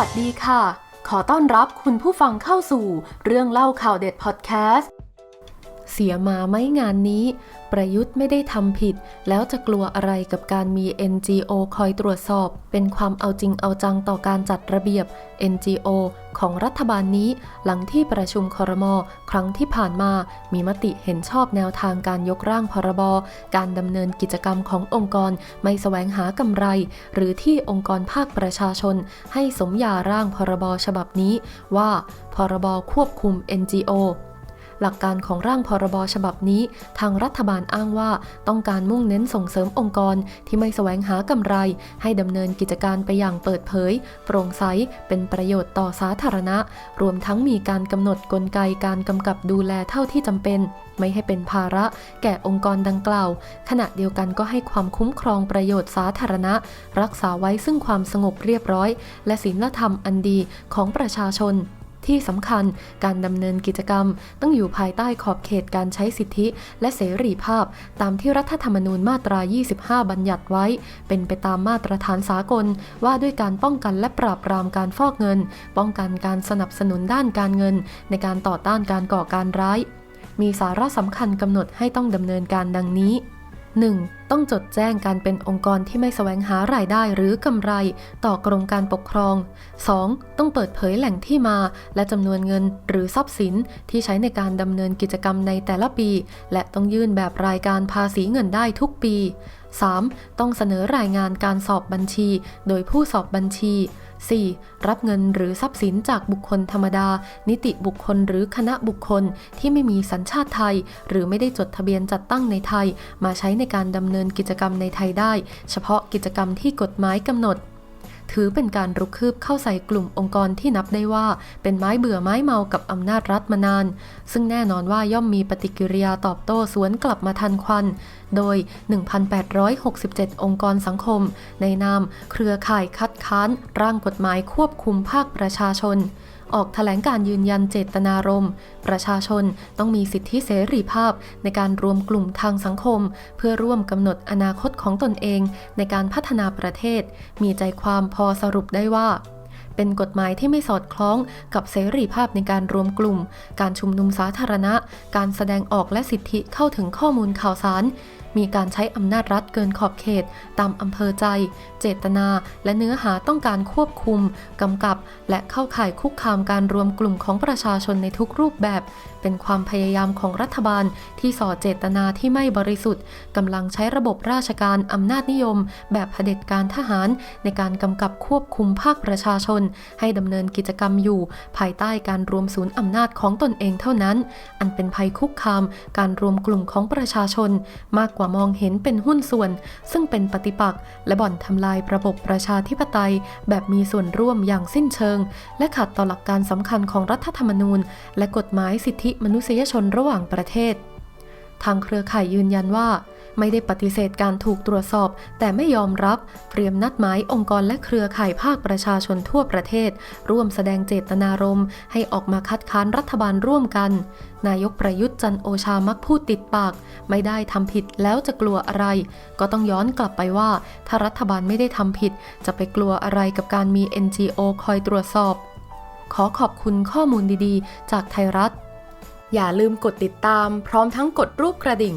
วัสดีค่ะ ขอต้อนรับคุณผู้ฟังเข้าสู่เรื่องเล่าข่าวเด็ดพอดแคสต์ เสียมาไหมงานนี้ ประยุทธ์ไม่ได้ทำผิด แล้วจะกลัวอะไรกับการมี NGO คอยตรวจสอบ เป็นความเอาจริงเอาจังต่อการจัดระเบียบ NGO ของรัฐบาลนี้ หลังที่ประชุมครมครั้งที่ผ่านมา มีมติเห็นชอบแนวทางการยกร่างพรบการดำเนินกิจกรรมขององค์กรไม่แสวงหากำไร หรือที่องค์กรภาคประชาชน ให้สมยาร่างพรบฉบับนี้ว่าพรบควบคุม NGO หลักการของร่างพรบฉบับนี้ ทางรัฐบาลอ้างว่า ต้องการมุ่งเน้นส่งเสริมองค์กรที่ไม่แสวงหากำไร ให้ดำเนินกิจการไปอย่างเปิดเผย โปร่งใสเป็นประโยชน์ต่อสาธารณะ รวมทั้งมีการกำหนดกลไกการกำกับดูแลเท่าที่จำเป็น ไม่ให้เป็นภาระ แก่องค์กรดังกล่าว ขณะเดียวกันก็ให้ความคุ้มครองประโยชน์สาธารณะ รักษาไว้ซึ่งความสงบเรียบร้อย และศีลธรรมอันดีของประชาชน ที่สำคัญการดำเนินกิจกรรม ต้องอยู่ภายใต้ขอบเขตการใช้สิทธิ และเสรีภาพ ตามที่รัฐธรรมนูญมาตรา 25 บัญญัติไว้ เป็นไปตามมาตรฐานสากล ว่าด้วยการป้องกันและปราบปรามการฟอกเงิน ป้องกันการสนับสนุนด้านการเงิน ในการต่อต้านการก่อการร้าย มีสาระสำคัญกำหนดให้ต้องดำเนินการดังนี้ 1. ต้องจดแจ้งการเป็นองค์กรที่ไม่แสวงหารายได้หรือกำไร ต่อกรมการปกครอง 2. ต้องเปิดเผยแหล่งที่มา และจำนวนเงินหรือทรัพย์สินที่ใช้ในการดำเนินกิจกรรมในแต่ละปี และต้องยื่นแบบรายการภาษีเงินได้ทุกปี 3. ต้องเสนอรายงานการสอบบัญชี โดยผู้สอบบัญชี 4. รับเงินหรือทรัพย์สินจากบุคคลธรรมดา นิติบุคคลหรือคณะบุคคลที่ไม่มีสัญชาติไทย หรือไม่ได้จดทะเบียนจัดตั้งในไทย มาใช้ในการดำเนินกิจกรรมในไทยได้ เฉพาะกิจกรรมที่กฎหมายกำหนด ถือเป็นการรุกคืบเข้าใส่กลุ่มองค์กรที่นับได้ว่าเป็นไม้เบื่อไม้เมากับอำนาจรัฐมานาน ซึ่งแน่นอนว่าย่อมมีปฏิกิริยาตอบโต้สวนกลับมาทันควัน โดย 1,867 องค์กรสังคม ในนามเครือข่ายคัดค้านร่างกฎหมายควบคุมภาคประชาชนออกแถลงการยืนยันเจตนารมณ์ ประชาชนต้องมีสิทธิเสรีภาพในการรวมกลุ่มทางสังคม เพื่อร่วมกำหนดอนาคตของตนเองในการพัฒนาประเทศ มีใจความพอสรุปได้ว่า เป็นกฎหมายที่ไม่สอดคล้องกับเสรีภาพในการรวมกลุ่ม การชุมนุมสาธารณะ การแสดงออกและสิทธิเข้าถึงข้อมูลข่าวสาร มีการใช้อำนาจรัฐเกินขอบเขต ตามอำเภอใจ เจตนา และเนื้อหาต้องการควบคุมกำกับ และเข้าข่ายคุกคามการรวมกลุ่มของประชาชนในทุกรูปแบบ เป็นความพยายามของรัฐบาลที่ส่อเจตนาที่ไม่บริสุทธิ์กำลังใช้ระบบราชการอำนาจนิยม แบบเผด็จการทหาร ในการกำกับควบคุมภาคประชาชน ให้ดำเนินกิจกรรมอยู่ ภายใต้การรวมศูนย์อำนาจของตนเองเท่านั้น อันเป็นภัยคุกคาม การรวมกลุ่มของประชาชนมากกว่ามองเห็นเป็นหุ้นส่วน ซึ่งเป็นปฏิปักษ์และบ่อนทำลายระบบประชาธิปไตย แบบมีส่วนร่วมอย่างสิ้นเชิง และขัดต่อหลักการสำคัญของรัฐธรรมนูญ และกฎหมายสิทธิมนุษยชนระหว่างประเทศ ทางเครือข่ายยืนยันว่า ไม่ได้ปฏิเสธการถูกตรวจสอบ แต่ไม่ยอมรับ เตรียมนัดหมายองค์กรและเครือข่ายภาคประชาชนทั่วประเทศ ร่วมแสดงเจตนารมณ์ให้ออกมาคัดค้านรัฐบาลร่วมกัน นายกประยุทธ์จันโอชามักพูดติดปาก ไม่ได้ทำผิดแล้วจะกลัวอะไร ก็ต้องย้อนกลับไปว่า ถ้ารัฐบาลไม่ได้ทำผิด จะไปกลัวอะไรกับการมี NGO คอยตรวจสอบ ขอขอบคุณข้อมูลดีๆ จากไทยรัฐ อย่าลืมกดติดตามพร้อมทั้งกดรูปกระดิ่ง